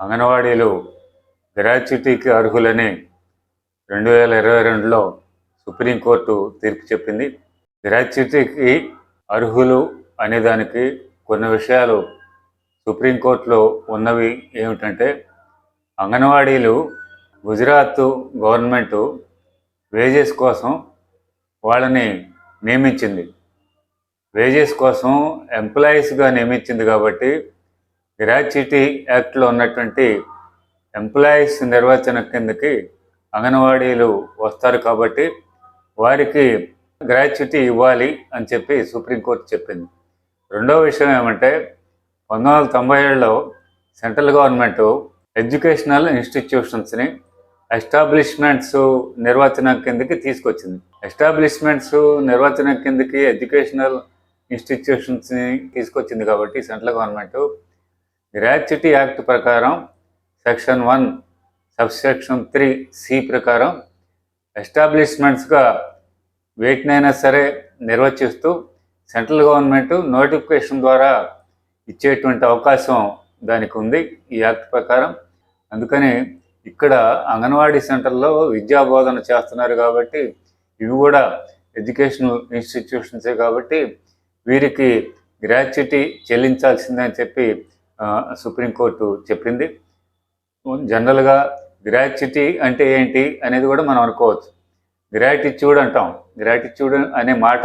అంగన్వాడీలు గ్రాచ్యుటీకి అర్హులని రెండు వేల ఇరవై రెండులో సుప్రీంకోర్టు తీర్పు చెప్పింది. గ్రాచ్యుటీకి అర్హులు అనే దానికి కొన్ని విషయాలు సుప్రీంకోర్టులో ఉన్నవి ఏమిటంటే అంగన్వాడీలు గుజరాత్ గవర్నమెంటు వేజెస్ కోసం వాళ్ళని నియమించింది. వేజెస్ కోసం ఎంప్లాయీస్గా నియమించింది కాబట్టి గ్రాచ్యుటీ యాక్ట్లో ఉన్నటువంటి ఎంప్లాయీస్ నిర్వచన కిందకి అంగన్వాడీలు వస్తారు కాబట్టి వారికి గ్రాచ్యుటీ ఇవ్వాలి అని చెప్పి సుప్రీంకోర్టు చెప్పింది. రెండో విషయం ఏమంటే పంతొమ్మిది వందల తొంభై ఏడులో సెంట్రల్ గవర్నమెంట్ ఎడ్యుకేషనల్ ఇన్స్టిట్యూషన్స్ని ఎస్టాబ్లిష్మెంట్స్ నిర్వచనం కిందకి తీసుకొచ్చింది. ఎస్టాబ్లిష్మెంట్స్ నిర్వచనం కిందకి ఎడ్యుకేషనల్ ఇన్స్టిట్యూషన్స్ని తీసుకొచ్చింది కాబట్టి సెంట్రల్ గవర్నమెంట్ గ్రాచ్యుటీ యాక్ట్ ప్రకారం section one subsection three C ప్రకారం ఎస్టాబ్లిష్మెంట్స్గా వేటినైనా సరే నిర్వచిస్తూ సెంట్రల్ గవర్నమెంట్ నోటిఫికేషన్ ద్వారా ఇచ్చేటువంటి అవకాశం దానికి ఉంది ఈ యాక్ట్ ప్రకారం. అందుకని ఇక్కడ అంగన్వాడీ సెంటర్లో విద్యా బోధన చేస్తున్నారు కాబట్టి ఇవి కూడా ఎడ్యుకేషనల్ ఇన్స్టిట్యూషన్సే కాబట్టి వీరికి గ్రాచ్యుటీ చెల్లించాల్సిందని చెప్పి సుప్రీంకోర్టు చెప్పింది. జనరల్గా గ్రాట్యుటీ అంటే ఏంటి అనేది కూడా మనం అనుకోవచ్చు. గ్రాటిట్యూడ్ అంటాం. గ్రాటిట్యూడ్ అనే మాట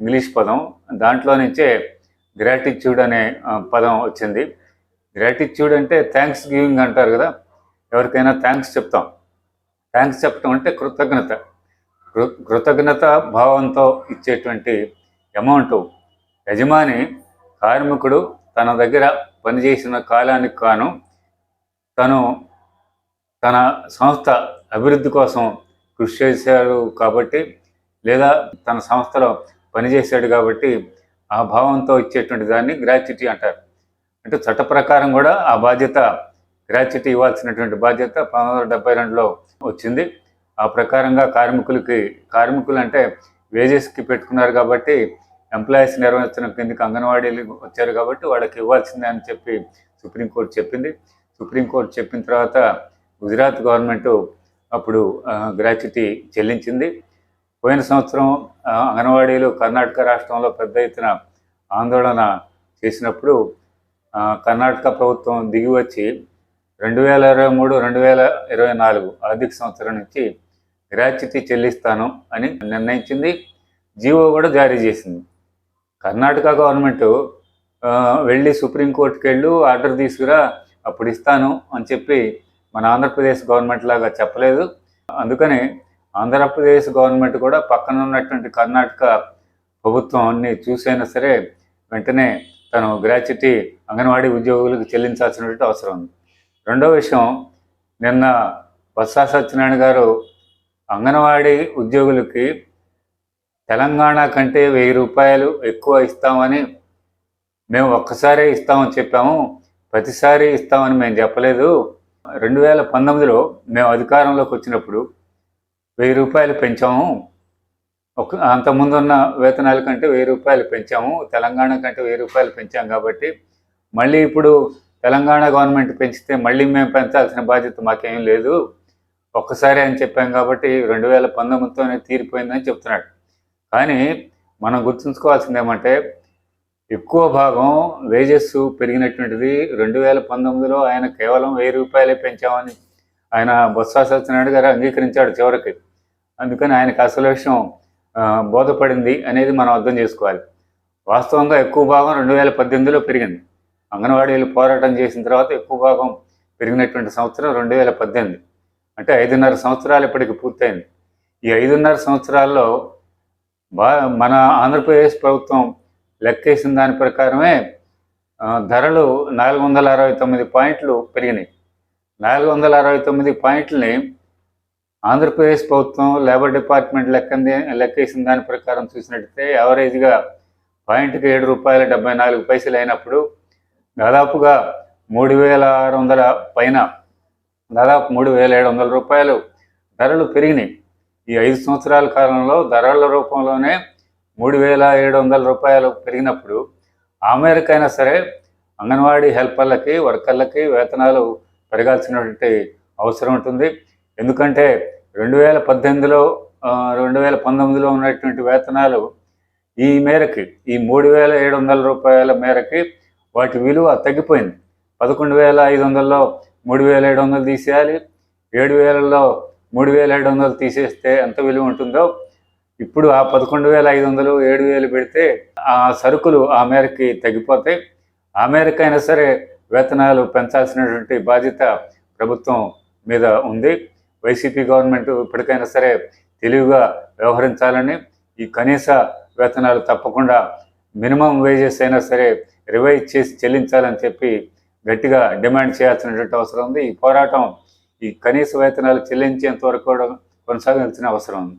ఇంగ్లీష్ పదం. దాంట్లో నుంచే గ్రాటిట్యూడ్ అనే పదం వచ్చింది. గ్రాటిట్యూడ్ అంటే థ్యాంక్స్ గివింగ్ అంటారు కదా. ఎవరికైనా థ్యాంక్స్ చెప్తాం. థ్యాంక్స్ చెప్పడం అంటే కృతజ్ఞత. కృ- కృతజ్ఞత భావంతో ఇచ్చేటువంటి అమౌంట్ యజమాని కార్మికుడు తన దగ్గర పనిచేసిన కాలానికి కాను తను తన సంస్థ అభివృద్ధి కోసం కృషి చేశాడు కాబట్టి లేదా తన సంస్థలో పనిచేశాడు కాబట్టి ఆ భావంతో ఇచ్చేటువంటి దాన్ని గ్రాచ్యుటీ అంటారు. అంటే చట్ట ప్రకారం కూడా ఆ బాధ్యత గ్రాచ్యుటీ ఇవ్వాల్సినటువంటి బాధ్యత పంతొమ్మిది వందల డెబ్బై రెండులో వచ్చింది. ఆ ప్రకారంగా కార్మికులకి కార్మికులు అంటే వేజెస్కి పెట్టుకున్నారు కాబట్టి ఎంప్లాయీస్ నిర్వహించడం కిందకి అంగన్వాడీలు వచ్చారు కాబట్టి వాళ్ళకి ఇవ్వాల్సిందే అని చెప్పి సుప్రీంకోర్టు చెప్పింది. సుప్రీంకోర్టు చెప్పిన తర్వాత గుజరాత్ గవర్నమెంట్ అప్పుడు గ్రాచ్యుటీ చెల్లించింది. పోయిన సంవత్సరం అంగన్వాడీలు కర్ణాటక రాష్ట్రంలో పెద్ద ఎత్తున ఆందోళన చేసినప్పుడు కర్ణాటక ప్రభుత్వం దిగి వచ్చి రెండు వేల ఇరవై మూడు రెండు వేల ఇరవై నాలుగు ఆర్థిక సంవత్సరం నుంచి గ్రాచ్యుటీ చెల్లిస్తాను అని నిర్ణయించింది. జీవో కూడా జారీ చేసింది. కర్ణాటక గవర్నమెంట్ వెళ్ళి సుప్రీంకోర్టుకి వెళ్ళు ఆర్డర్ తీసుకురా అప్పుడు ఇస్తాను అని చెప్పి మన ఆంధ్రప్రదేశ్ గవర్నమెంట్ లాగా చెప్పలేదు. అందుకని ఆంధ్రప్రదేశ్ గవర్నమెంట్ కూడా పక్కన ఉన్నటువంటి కర్ణాటక ప్రభుత్వాన్ని చూసైనా సరే వెంటనే తను గ్రాచ్యుటీ అంగన్వాడీ ఉద్యోగులకు చెల్లించాల్సినటువంటి అవసరం ఉంది. రెండో విషయం నిన్న బొత్స సత్యనారాయణ గారు అంగన్వాడీ ఉద్యోగులకి తెలంగాణ కంటే వెయ్యి రూపాయలు ఎక్కువ ఇస్తామని మేము ఒక్కసారే ఇస్తామని చెప్పాము. ప్రతిసారి ఇస్తామని మేము చెప్పలేదు. రెండు వేల పంతొమ్మిదిలో మేము అధికారంలోకి వచ్చినప్పుడు వెయ్యి రూపాయలు పెంచాము. ఒక అంతకుముందున్న వేతనాల కంటే వెయ్యి రూపాయలు పెంచాము. తెలంగాణ కంటే వెయ్యి రూపాయలు పెంచాం కాబట్టి మళ్ళీ ఇప్పుడు తెలంగాణ గవర్నమెంట్ పెంచితే మళ్ళీ మేము పెంచాల్సిన బాధ్యత మాకేం లేదు. ఒక్కసారి అని చెప్పాం కాబట్టి రెండు వేల పంతొమ్మిదితోనే తీరిపోయిందని చెప్తున్నాడు. కానీ మనం గుర్తుంచుకోవాల్సింది ఏమంటే ఎక్కువ భాగం వేజెస్ పెరిగినటువంటిది రెండు వేల పంతొమ్మిదిలో ఆయన కేవలం వెయ్యి రూపాయలే పెంచామని ఆయన బొత్స సత్యనారాయణ గారు అంగీకరించాడు చివరికి. అందుకని ఆయనకు అసలు విషయం బోధపడింది అనేది మనం అర్థం చేసుకోవాలి. వాస్తవంగా ఎక్కువ భాగం రెండు వేల పద్దెనిమిదిలో పెరిగింది. అంగన్వాడీలు పోరాటం చేసిన తర్వాత ఎక్కువ భాగం పెరిగినటువంటి సంవత్సరం రెండు వేల పద్దెనిమిది. అంటే ఐదున్నర సంవత్సరాలు ఇప్పటికి పూర్తయింది. ఈ ఐదున్నర సంవత్సరాల్లో మన ఆంధ్రప్రదేశ్ ప్రభుత్వం లెక్కేసిన దాని ప్రకారమే ధరలు నాలుగు వందల అరవై తొమ్మిది పాయింట్లు పెరిగినాయి. నాలుగు వందల అరవై తొమ్మిది పాయింట్లని ఆంధ్రప్రదేశ్ ప్రభుత్వం లేబర్ డిపార్ట్మెంట్ లెక్కంది లెక్కేసిన దాని ప్రకారం చూసినట్టయితే యావరేజ్గా పాయింట్కి ఏడు రూపాయల డెబ్బై నాలుగు పైసలు అయినప్పుడు దాదాపుగా మూడు వేల ఆరు వందల పైన దాదాపు మూడు వేల ఏడు వందల రూపాయలు ధరలు పెరిగినాయి. ఈ ఐదు సంవత్సరాల కాలంలో ధరల రూపంలోనే మూడు వేల ఏడు వందల రూపాయలు పెరిగినప్పుడు ఆ మేరకైనా సరే అంగన్వాడీ హెల్పర్లకి వర్కర్లకి వేతనాలు పెరగాల్సినటువంటి అవసరం ఉంటుంది. ఎందుకంటే రెండు వేల పద్దెనిమిదిలో రెండు వేల పంతొమ్మిదిలో ఉన్నటువంటి వేతనాలు ఈ మేరకి ఈ మూడు వేల ఏడు వందల రూపాయల మేరకి వాటి విలువ తగ్గిపోయింది. పదకొండు వేల ఐదు వందల్లో మూడు వేల ఏడు వందలు తీసేయాలి ఏడు వేలలో మూడు వేల ఏడు వందలు తీసేస్తే ఎంత విలువ ఉంటుందో? ఇప్పుడు ఆ పదకొండు వేల ఐదు వందలు ఏడు వేలు పెడితే ఆ సరుకులు ఆ మేరకి తగ్గిపోతాయి. ఆ మేరకు అయినా సరే వేతనాలు పెంచాల్సినటువంటి బాధ్యత ప్రభుత్వం మీద ఉంది. వైసీపీ గవర్నమెంట్ ఇప్పటికైనా సరే తెలివిగా వ్యవహరించాలని ఈ కనీస వేతనాలు తప్పకుండా మినిమం వేజెస్ అయినా సరే రివైజ్ చేసి చెల్లించాలని చెప్పి గట్టిగా డిమాండ్ చేయాల్సినటువంటి అవసరం ఉంది. ఈ పోరాటం ఈ కనీస వేతనాలు చెల్లించేంత వరకు కూడా కొనసాగాల్సిన అవసరం ఉంది.